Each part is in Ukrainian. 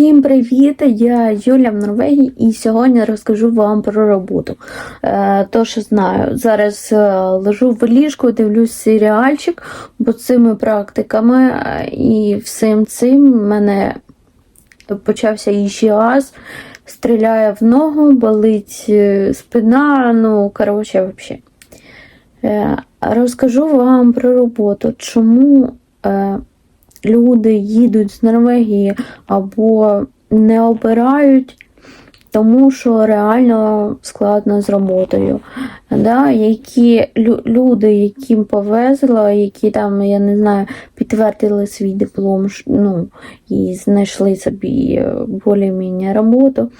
Всім привіт! Я Юля в Норвегії і сьогодні розкажу вам про роботу. Е, то, що знаю, зараз е, лежу в ліжку, дивлюсь серіальчик, бо цими практиками е, і всім цим в мене почався ішіаз, стріляє в ногу, болить спина, ну, коротше, взагалі. Розкажу вам про роботу, чому. Люди їдуть з Норвегії або не обирають, тому що реально складно з роботою. Да? Які лю- люди, яким повезло, які там, я не знаю, підтвердили свій диплом ну, і знайшли собі е, більш-менш роботу.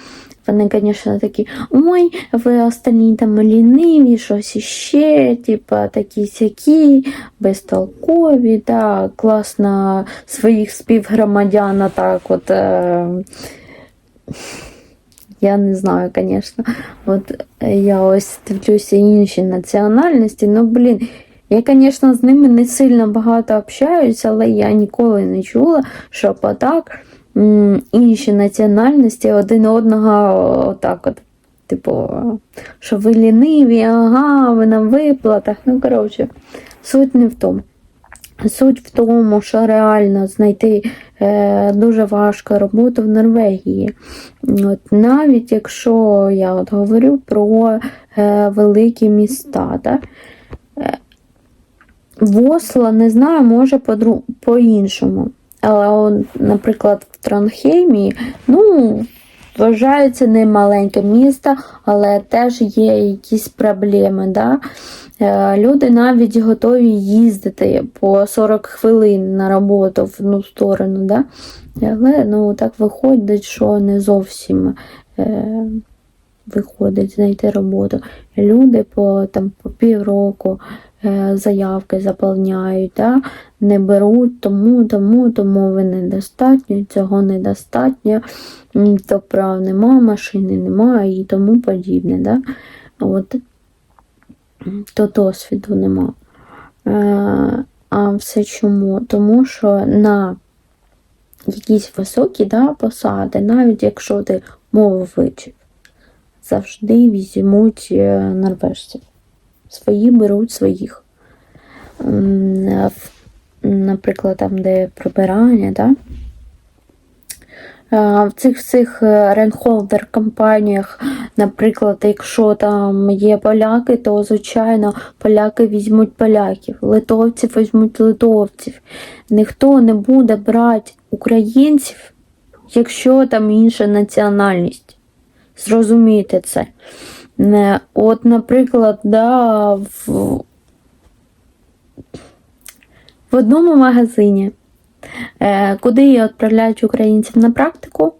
Вони, звісно, такі, ой, ви останні там ліниві, щось іще, типа такі сякі, безтолкові, да, класно своїх співгромадян так от. Е, я не знаю, звісно. От е, я ось дивлюся інші національності. Ну, блін, я, звісно, з ними не сильно багато общаюся, але я ніколи не чула, щоб отак інші національності один одного отак от. Типу, що ви ліниві, ага, ви на виплатах. Ну, коротше, суть не в тому. Суть в тому, що реально знайти е, дуже важко роботу в Норвегії. От, навіть якщо я от говорю про е, великі міста. Да? Е, в Осло, не знаю, може по-іншому. Але, наприклад, в Тронхеймі, ну, вважається не маленьке місто, але теж є якісь проблеми. Да? Е, Люди навіть готові їздити по 40 хвилин на роботу в одну сторону. Да? Але ну, так виходить, що не зовсім е, виходить знайти роботу. Люди по, там, по півроку заявки заповняють, да? не беруть, тому, тому, тому ви недостатньо, цього недостатньо, то прав нема, машини немає і тому подібне. Да? От то досвіду нема. Е, а все чому? Тому що на якісь високі да, посади, навіть якщо ти мову вивчив, завжди візьмуть е, норвежців. Свої беруть своїх. Е, Наприклад, там, де прибирання, да? Е, В цих всіх ренхолдер компаніях, наприклад, якщо там є поляки, то звичайно поляки візьмуть поляків, литовців візьмуть литовців. Ніхто не буде брати українців, якщо там інша національність. Зрозумійте це. От, наприклад, да, в, в одному магазині е, куди відправляють українців на практику.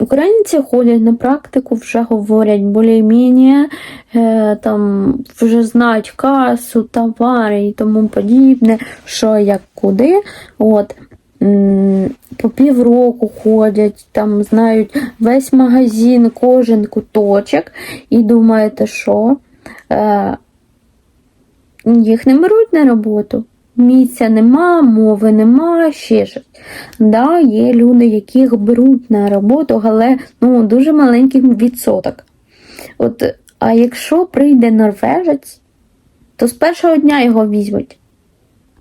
Українці ходять на практику, вже говорять більш-менш, е, там вже знають касу, товари і тому подібне, що як куди. От, по півроку ходять, там знають весь магазин, кожен куточок, і думаєте, що е, їх не беруть на роботу. Місця нема, мови нема, ще щось. Да, є люди, яких беруть на роботу, але ну, дуже маленький відсоток. От, а якщо прийде норвежець, то з першого дня його візьмуть.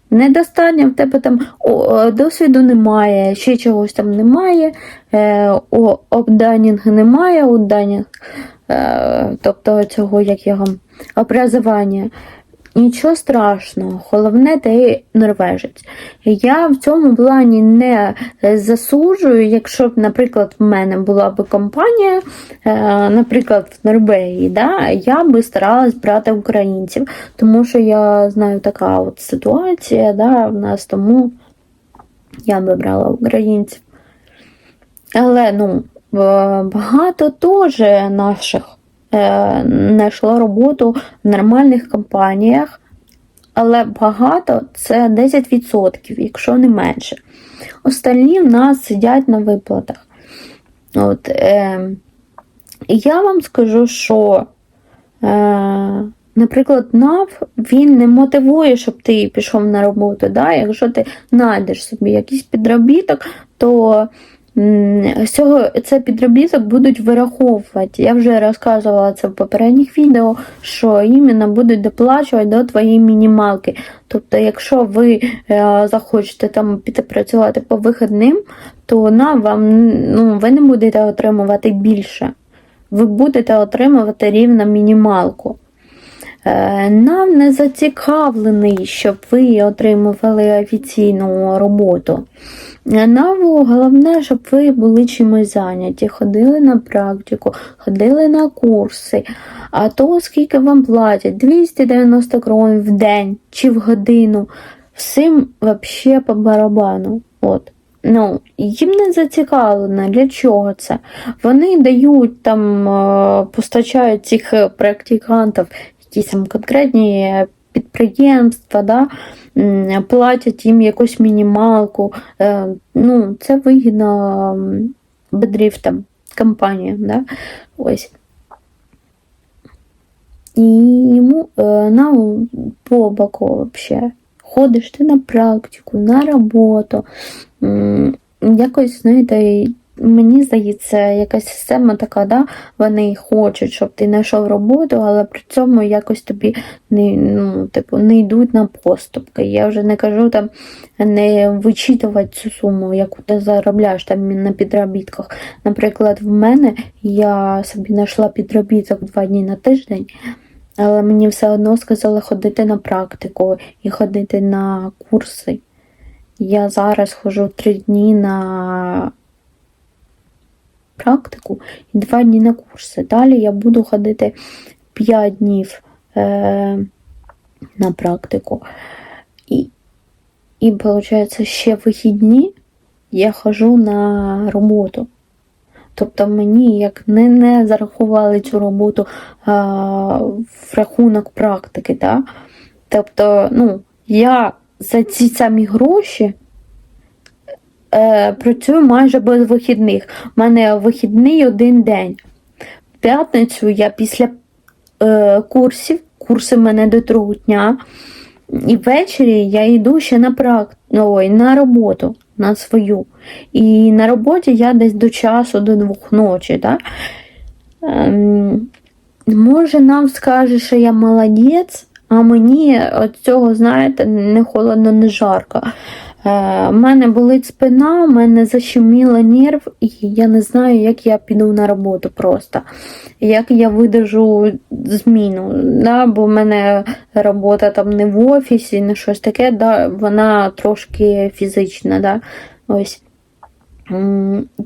Недостатньо в тебе там досвіду немає, ще чогось там немає, е, обданінг немає, обданінг, е, тобто цього як його образування. Нічого страшного, головне ти норвежець. Я в цьому плані не е, засуджую, якщо б, наприклад, в мене була б компанія, е, наприклад, в Норвегії, да, я би старалась брати українців, тому що я знаю така от ситуація да, в нас, тому я би брала українців. Але ну, е, багато теж наших е, знайшло роботу в нормальних компаніях, але багато це 10%, якщо не менше. Остальні в нас сидять на виплатах. От, е, і я вам скажу, що, е, наприклад, НАВ він не мотивує, щоб ти пішов на роботу. Да? Якщо ти знайдеш собі якийсь підробіток, то з цього це підробіток будуть вираховувати. Я вже розказувала це в попередніх відео, що іменно будуть доплачувати до твоєї мінімалки. Тобто, якщо ви е, захочете там піти працювати по вихідним, то вона вам ну, ви не будете отримувати більше. Ви будете отримувати рівно мінімалку. Е, Нам не зацікавлений, щоб ви отримували офіційну роботу. Е, Нам головне, щоб ви були чимось зайняті, ходили на практику, ходили на курси. А то, скільки вам платять, 290 крон в день чи в годину, всім взагалі по барабану. От. Ну, їм не зацікавлено, для чого це. Вони дають там, е, постачають цих практикантів якісь там конкретні підприємства, да, платять їм якусь мінімалку. Е, Ну, це вигідно бедріфтам, компаніям. Да? І йому е, на по боку взагалі. Ходиш ти на практику, на роботу. Якось, знаєте, мені здається, якась система така, да? вони хочуть, щоб ти знайшов роботу, але при цьому якось тобі не, ну, типу, не йдуть на поступки. Я вже не кажу там не вичитувати цю суму, яку ти заробляєш там на підробітках. Наприклад, в мене я собі знайшла підробіток два дні на тиждень. Але мені все одно сказали ходити на практику і ходити на курси. Я зараз ходжу три дні на практику і два дні на курси. Далі я буду ходити 5 днів е, на практику. І, і виходить, ще вихідні я ходжу на роботу. Тобто мені як не, не зарахували цю роботу а, в рахунок практики. Да? Тобто, ну, я за ці самі гроші е, працюю майже без вихідних. У мене вихідний один день. В п'ятницю я після е, курсів, курси в мене до трьох дня, і ввечері я йду ще на практ... Ой, на роботу, на свою. І на роботі я десь до часу, до двох ночі. Да? Ем, може, нам скаже, що я молодець, а мені від цього, знаєте, не холодно, не жарко. У мене болить спина, в мене защеміло нерв, і я не знаю, як я піду на роботу просто. Як я видержу зміну. Да? Бо в мене робота там не в офісі, не щось таке, да? вона трошки фізична. Да? Ось.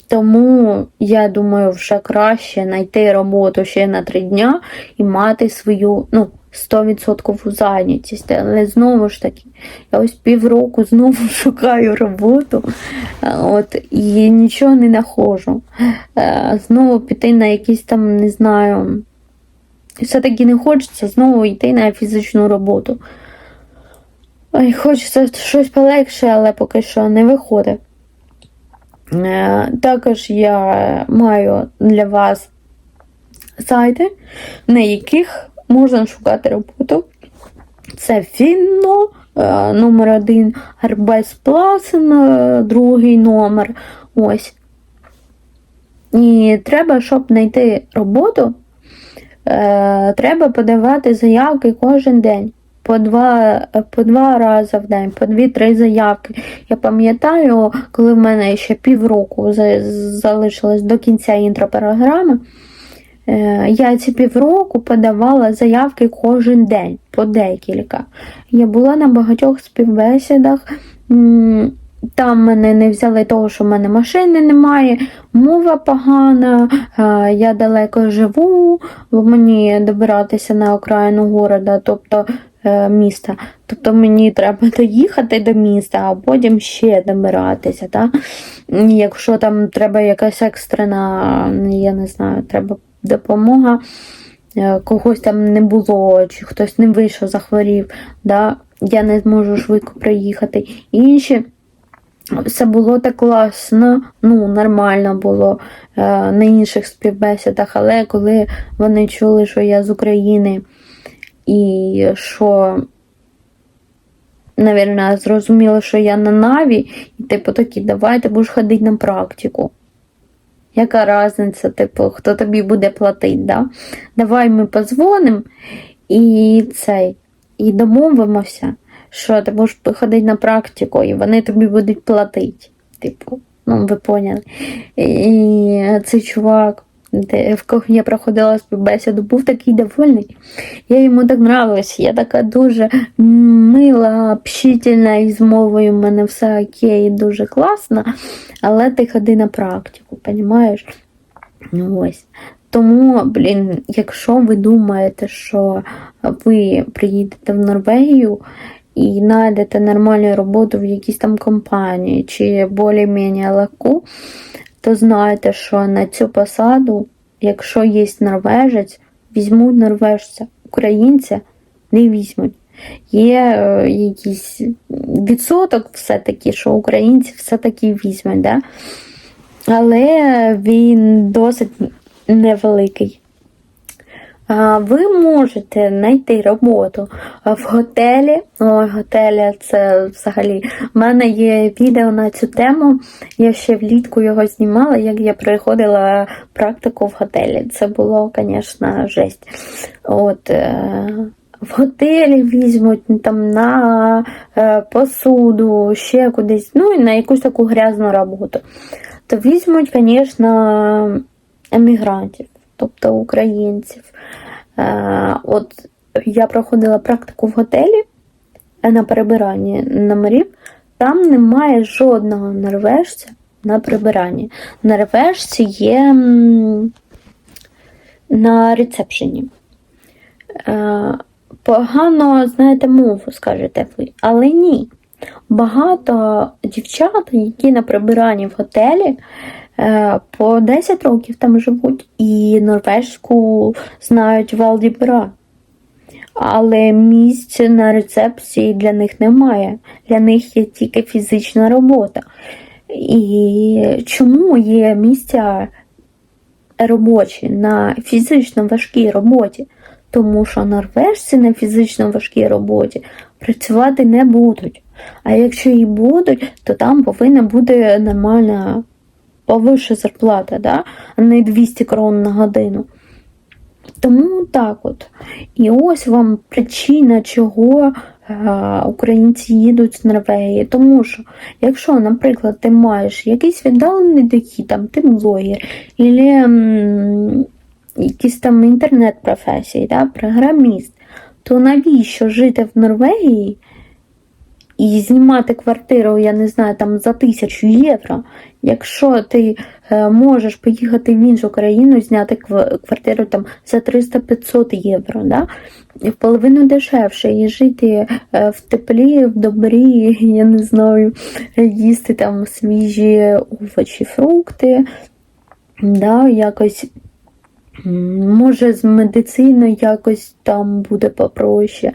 Тому я думаю, вже краще знайти роботу ще на три дня і мати свою ну, 100% зайнятість. Але знову ж таки, я ось півроку знову шукаю роботу от, і нічого не знаходжу. Е, Знову піти на якісь там, не знаю, все-таки не хочеться знову йти на фізичну роботу. Ой, Хочеться щось полегше, але поки що не виходить. Е, Також я маю для вас сайти, на яких можна шукати роботу. Це Фінно, е, номер один, Арбес Пласен, е, другий номер. Ось. І треба, щоб знайти роботу, е, треба подавати заявки кожен день. По два, по два рази в день, по дві-три заявки. Я пам'ятаю, коли в мене ще півроку залишилось до кінця інтропрограми, я ці півроку подавала заявки кожен день, по декілька. Я була на багатьох співбесідах. Там мене не взяли того, що в мене машини немає, мова погана, е, я далеко живу, мені добиратися на окраїну города, тобто е, міста. Тобто мені треба доїхати до міста, а потім ще добиратися. Та? Якщо там треба якась екстрена, я не знаю, треба допомога, е, когось там не було, чи хтось не вийшов, захворів, да? я не зможу швидко приїхати. Інші. Все було так класно, ну, нормально було е, на інших співбесідах, але коли вони чули, що я з України і що, навірно, зрозуміло, що я на Наві, і типу такі, давай ти будеш ходити на практику. Яка різниця, типу, хто тобі буде платити, да? Давай ми позвонимо і цей, і домовимося, що ти можеш ходити на практику, і вони тобі будуть платити. Типу, ну ви поняли. І цей чувак, де, в кого я проходила співбесіду, був такий довольний. Я йому так нравилась. Я така дуже мила, общительна, і з мовою в мене все окей, дуже класно, але ти ходи на практику, понімаєш? Ну, Ось. Тому, блін, якщо ви думаєте, що ви приїдете в Норвегію і знайдете нормальну роботу в якійсь там компанії чи більш-менш легку, то знайте, що на цю посаду, якщо є норвежець, візьмуть норвежця, українця не візьмуть. Є е, якийсь відсоток все-таки, що українці все-таки візьмуть, да? але він досить невеликий. Ви можете знайти роботу в готелі. Ой, готелі це взагалі. У мене є відео на цю тему. Я ще влітку його знімала, як я приходила практику в готелі. Це було, звісно, жесть. От, е, в готелі візьмуть там на е, посуду, ще кудись, ну і на якусь таку грязну роботу. То візьмуть, звісно, емігрантів, тобто українців. Е, От я проходила практику в готелі е, на прибиранні номерів. Там немає жодного норвежця на прибиранні. Норвежці є на рецепшені. Е, Погано знаєте мову, скажете ви, але ні. Багато дівчат, які на прибиранні в готелі, по 10 років там живуть і норвежську знають валдібра. Але місць на рецепції для них немає. Для них є тільки фізична робота. І чому є місця робочі на фізично важкій роботі? Тому що норвежці на фізично важкій роботі працювати не будуть. А якщо і будуть, то там повинна бути нормальна повища зарплата, да? а не 200 крон на годину. Тому так от. І ось вам причина, чого е, українці їдуть з Норвегії. Тому що, якщо, наприклад, ти маєш якийсь віддалений дохід, там ти блогер, або м, якісь там інтернет-професії, да, програміст, то навіщо жити в Норвегії і знімати квартиру, я не знаю, там за тисячу євро, якщо ти е, можеш поїхати в іншу країну, зняти кв- квартиру там за 300-500 євро, да? в половину дешевше, і жити е, в теплі, в добрі, я не знаю, їсти там свіжі овочі, фрукти, да, якось Може, з медициною якось там буде попроще,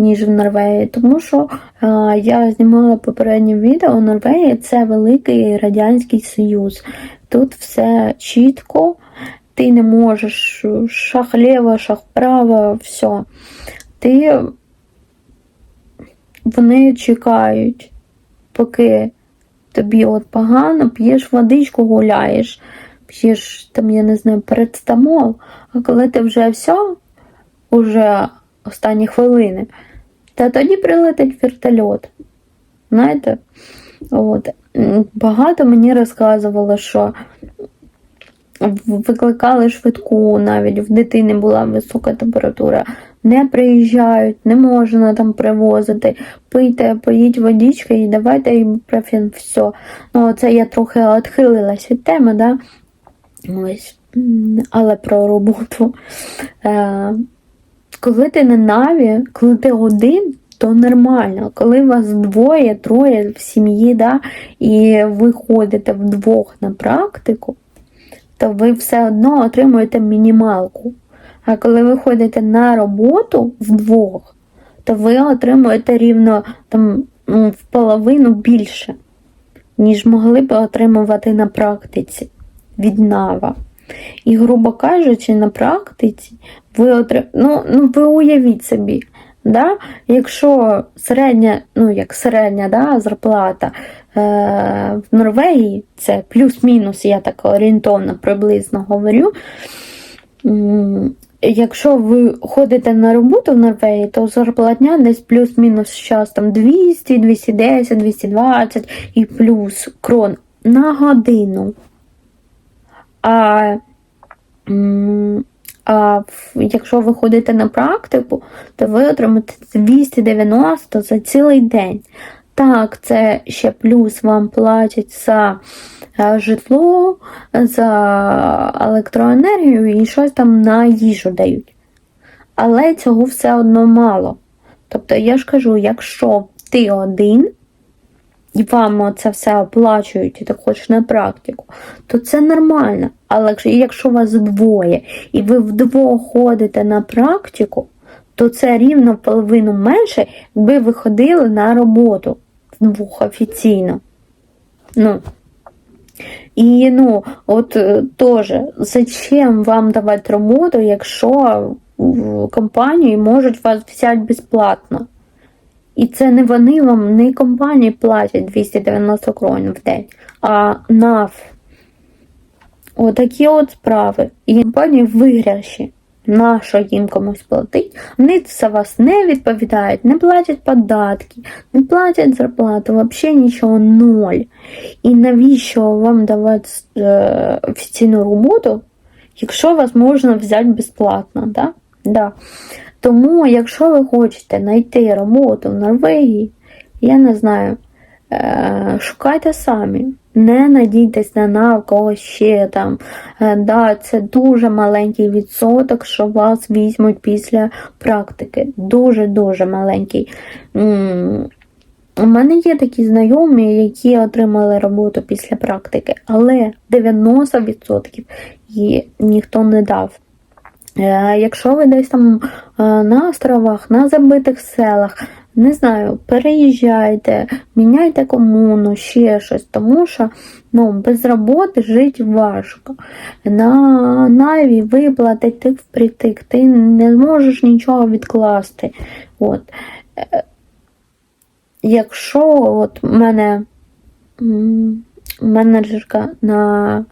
ніж в Норвегії. Тому що а, я знімала попереднє відео, Норвегія це великий Радянський Союз. Тут все чітко, ти не можеш шах ліво, шах вправо, все. Ти вони чекають, поки тобі от погано, п'єш водичку, гуляєш п'єш там, я не знаю, передстамол, а коли ти вже все, уже останні хвилини, та тоді прилетить вертольот. Знаєте? От. Багато мені розказувало, що викликали швидку, навіть в дитини була висока температура. Не приїжджають, не можна там привозити. Пийте, поїть водички і давайте їм профін, все. Ну, це я трохи відхилилась від теми, да? Ось. Але про роботу. Е, коли ти на наві, коли ти один, то нормально. Коли вас двоє, троє в сім'ї, да, і ви ходите вдвох на практику, то ви все одно отримуєте мінімалку. А коли ви ходите на роботу вдвох, то ви отримуєте рівно там, ну, в половину більше, ніж могли б отримувати на практиці від нава. І, грубо кажучи, на практиці ви отри... ну, ну, ви уявіть собі, да? якщо середня, ну як середня да, зарплата в Норвегії, це плюс-мінус, я так орієнтовно приблизно говорю. Якщо ви ходите на роботу в Норвегії, то зарплатня десь плюс-мінус зараз там 200, 210, 220 і плюс крон на годину. А, а якщо ви ходите на практику, то ви отримаєте 290 за цілий день. Так, це ще плюс вам платять за е, житло, за електроенергію і щось там на їжу дають. Але цього все одно мало. Тобто, я ж кажу, якщо ти один і вам це все оплачують, і хочеш на практику, то це нормально. Але якщо- вас двоє і ви вдвох ходите на практику, то це рівно половину менше, якби ви ходили на роботу вдвох офіційно. Ну. І ну, от е, теж, зачем вам давати роботу, якщо компанії можуть вас взяти безплатно? І це не вони вам, не компанії платять 290 кронів в день, а НАФ. Отакі от справи. І компанії виграші. Нащо їм комусь платить? Вони за вас не відповідають, не платять податки, не платять зарплату, взагалі нічого ноль. І навіщо вам давати е, офіційну роботу, якщо вас можна взяти безплатно? Да? Да. Тому, якщо ви хочете знайти роботу в Норвегії, я не знаю, е, шукайте самі. Не надійтесь на на когось ще там. Е, да, це дуже маленький відсоток, що вас візьмуть після практики. Дуже-дуже маленький. У мене є такі знайомі, які отримали роботу після практики, але 90% її ніхто не дав. Е, Якщо ви десь там на островах, на забитих селах, не знаю, переїжджайте, міняйте комуну, ще щось, тому що ну, без роботи жити важко. На Наві виплатить тик впритик, ти не зможеш нічого відкласти. От. Е, Якщо от мене менеджерка на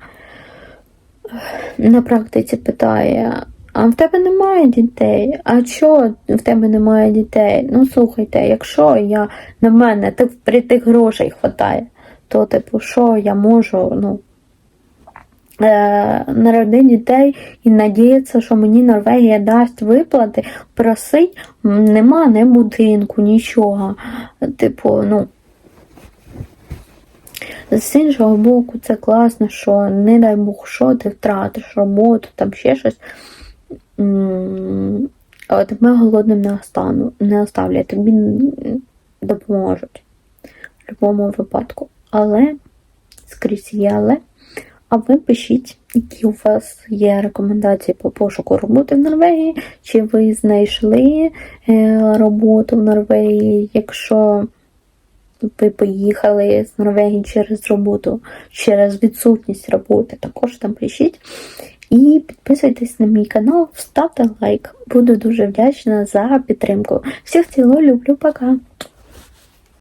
на практиці питає: а в тебе немає дітей? А чого в тебе немає дітей? Ну слухайте, якщо я на мене тих, при тих грошей хватає, то типу, що я можу, ну. Е, народити дітей і надіятися, що мені Норвегія дасть виплати, просить, нема не будинку, нічого. Типу, ну. З іншого боку, це класно, що не дай Бог, що ти втратиш роботу, там ще щось. Тебе голодним не остану, не оставлять, тобі допоможуть в будь-якому випадку. Але скрізь є але. А ви пишіть, які у вас є рекомендації по пошуку роботи в Норвегії, чи ви знайшли е, роботу в Норвегії, якщо ви поїхали з Норвегії через роботу, через відсутність роботи, також там пишіть. І підписуйтесь на мій канал, ставте лайк. Буду дуже вдячна за підтримку. Всіх цілую, люблю, пока!